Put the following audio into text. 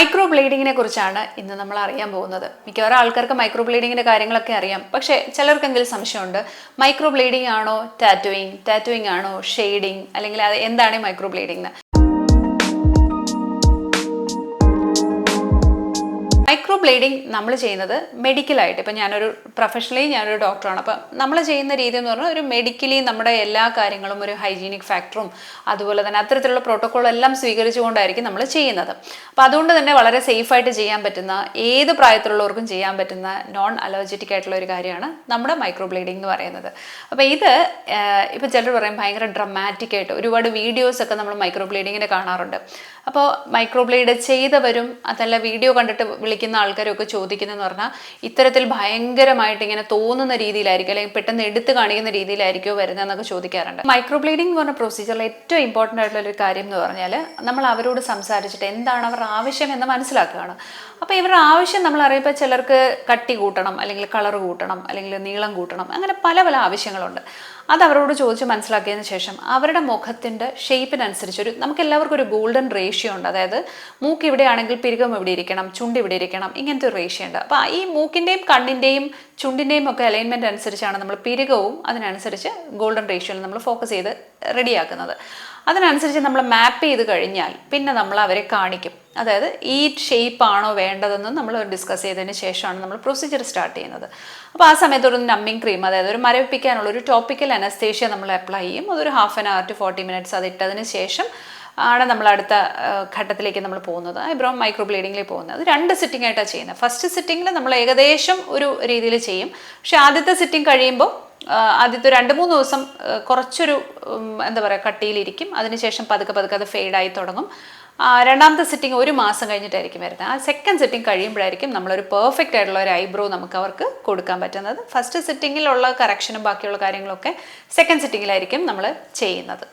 Micro ബ്ലീഡിങ്ങിനെ കുറിച്ചാണ് ഇന്ന് നമ്മൾ അറിയാൻ പോകുന്നത്. മിക്കവാറും ആൾക്കാർക്ക് മൈക്രോ ബ്ലേഡിങ്ങിന്റെ കാര്യങ്ങളൊക്കെ അറിയാം. പക്ഷേ ചിലർക്കെങ്കിലും സംശയമുണ്ട്? മൈക്രോ ബ്ലീഡിംഗ് ആണോ ടാറ്റോയിങ്? ടാറ്റോയിങ് ആണോ ഷെയ്ഡിങ്? അല്ലെങ്കിൽ അത് എന്താണ് മൈക്രോ ബ്ലേഡിംഗ് മൈക്രോ ബ്ലേഡിംഗ് നമ്മൾ ചെയ്യുന്നത് മെഡിക്കലായിട്ട് ഇപ്പം ഞാനൊരു പ്രൊഫഷണലി ഞാനൊരു ഡോക്ടറാണ് അപ്പം നമ്മൾ ചെയ്യുന്ന രീതി എന്ന് പറഞ്ഞാൽ ഒരു മെഡിക്കലി നമ്മുടെ എല്ലാ കാര്യങ്ങളും ഒരു ഹൈജീനിക് ഫാക്ടറും അതുപോലെ തന്നെ അത്തരത്തിലുള്ള പ്രോട്ടോക്കോൾ എല്ലാം സ്വീകരിച്ചുകൊണ്ടായിരിക്കും നമ്മൾ ചെയ്യുന്നത്. അപ്പോൾ അതുകൊണ്ട് തന്നെ വളരെ സേഫായിട്ട് ചെയ്യാൻ പറ്റുന്ന ഏത് പ്രായത്തിലുള്ളവർക്കും ചെയ്യാൻ പറ്റുന്ന നോൺ അലർജറ്റിക് ആയിട്ടുള്ള ഒരു കാര്യമാണ് നമ്മുടെ മൈക്രോ ബ്ലേഡിംഗ് എന്ന് പറയുന്നത്. അപ്പോൾ ഇത് ഇപ്പോൾ ചിലർ പറയും ഭയങ്കര ഡ്രമാറ്റിക് ആയിട്ട്. ഒരുപാട് വീഡിയോസ് ഒക്കെ നമ്മൾ മൈക്രോ ബ്ലീഡിങ്ങിന് കാണാറുണ്ട്. അപ്പോൾ മൈക്രോ ബ്ലേഡ് ചെയ്തവരും അതല്ല വീഡിയോ കണ്ടിട്ട് വിളിക്കുന്ന ആൾക്കാരും ഒക്കെ ചോദിക്കുന്നതെന്ന് പറഞ്ഞാൽ ഇത്തരത്തിൽ ഭയങ്കരമായിട്ട് ഇങ്ങനെ തോന്നുന്ന രീതിയിലായിരിക്കും അല്ലെങ്കിൽ പെട്ടെന്ന് എടുത്തു കാണിക്കുന്ന രീതിയിലായിരിക്കുമോ വരുന്നതെന്നൊക്കെ ചോദിക്കാറുണ്ട്. മൈക്രോ ബ്ലേഡിംഗ് പറഞ്ഞ പ്രൊസീജിയറിൽ ഏറ്റവും ഇമ്പോർട്ടന്റ് ആയിട്ടുള്ള ഒരു കാര്യം എന്ന് പറഞ്ഞാൽ നമ്മൾ അവരോട് സംസാരിച്ചിട്ട് എന്താണ് അവരുടെ ആവശ്യം എന്ന് മനസ്സിലാക്കുകയാണ്. അപ്പോൾ ഇവരുടെ ആവശ്യം നമ്മൾ അറിയുമ്പോൾ ചിലർക്ക് കട്ടി കൂട്ടണം അല്ലെങ്കിൽ കളർ കൂട്ടണം അല്ലെങ്കിൽ നീളം കൂട്ടണം അങ്ങനെ പല പല ആവശ്യങ്ങളുണ്ട്. അത് അവരോട് ചോദിച്ച് മനസ്സിലാക്കിയതിന് ശേഷം അവരുടെ മുഖത്തിന്റെ ഷേപ്പിനനുസരിച്ച് ഒരു നമുക്ക് എല്ലാവർക്കും ഒരു ഗോൾഡൻ റേഷ്യോ ഉണ്ട്. അതായത് മൂക്ക് ഇവിടെ ആണെങ്കിൽ പിരുകം ഇവിടെ ഇരിക്കണം ചുണ്ട് ഇവിടെ ഇരിക്കണം ഇങ്ങനത്തെ ഒരു റേഷ്യോ ഉണ്ട്. അപ്പോൾ ഈ മൂക്കിന്റെയും കണ്ണിന്റെയും ചുണ്ടിന്റെയും ഒക്കെ അലൈൻമെന്റ് അനുസരിച്ചാണ് നമ്മൾ പിരുകവും അതിനനുസരിച്ച് ഗോൾഡൻ റേഷ്യോയിൽ നമ്മൾ ഫോക്കസ് ചെയ്ത് റെഡിയാക്കുന്നത് അതിനനുസരിച്ച് നമ്മൾ മാപ്പ് ചെയ്ത് കഴിഞ്ഞാൽ പിന്നെ നമ്മൾ അവരെ കാണിക്കും. അതായത് ഈ ഷേപ്പ് ആണോ വേണ്ടതെന്ന് നമ്മൾ ഡിസ്കസ് ചെയ്തതിന് ശേഷമാണ് നമ്മൾ പ്രൊസീജിയർ സ്റ്റാർട്ട് ചെയ്യുന്നത്. അപ്പോൾ ആ സമയത്തൊരു നമ്മിങ് ക്രീം അതായത് ഒരു മരവിപ്പിക്കാനുള്ള ഒരു ടോപ്പിക്കൽ അനസ്തേഷ്യ നമ്മൾ അപ്ലൈ ചെയ്യും. അതൊരു half an hour to forty minutes അത് ഇട്ടതിന് ശേഷം ആണ് നമ്മൾ അടുത്ത ഘട്ടത്തിലേക്ക് നമ്മൾ പോകുന്നത്. ഐബ്രോ മൈക്രോ ബ്ലീഡിങ്ങിൽ പോകുന്നത്. അത് രണ്ട് സിറ്റിംഗ് ആയിട്ടാണ് ചെയ്യുന്നത്. ഫസ്റ്റ് സിറ്റിങ്ങിൽ നമ്മൾ ഏകദേശം ഒരു രീതിയിൽ ചെയ്യും. പക്ഷേ ആദ്യത്തെ സിറ്റിംഗ് കഴിയുമ്പോൾ ആദ്യത്തെ രണ്ട് മൂന്ന് ദിവസം കുറച്ചൊരു എന്താ പറയുക കട്ടിയിലിരിക്കും. അതിനുശേഷം പതുക്കെ പതുക്കെ അത് ഫെയ്ഡായി തുടങ്ങും. രണ്ടാമത്തെ സിറ്റിംഗ് ഒരു മാസം കഴിഞ്ഞിട്ടായിരിക്കും വരുന്നത്. ആ സെക്കൻഡ് സിറ്റിംഗ് കഴിയുമ്പോഴായിരിക്കും നമ്മളൊരു പെർഫെക്റ്റ് ആയിട്ടുള്ള ഒരു ഐബ്രോ നമുക്ക് അവർക്ക് കൊടുക്കാൻ പറ്റുന്നത്. ഫസ്റ്റ് സിറ്റിങ്ങിലുള്ള കറക്ഷനും ബാക്കിയുള്ള കാര്യങ്ങളൊക്കെ സെക്കൻഡ് സിറ്റിങ്ങിലായിരിക്കും നമ്മൾ ചെയ്യുന്നത്.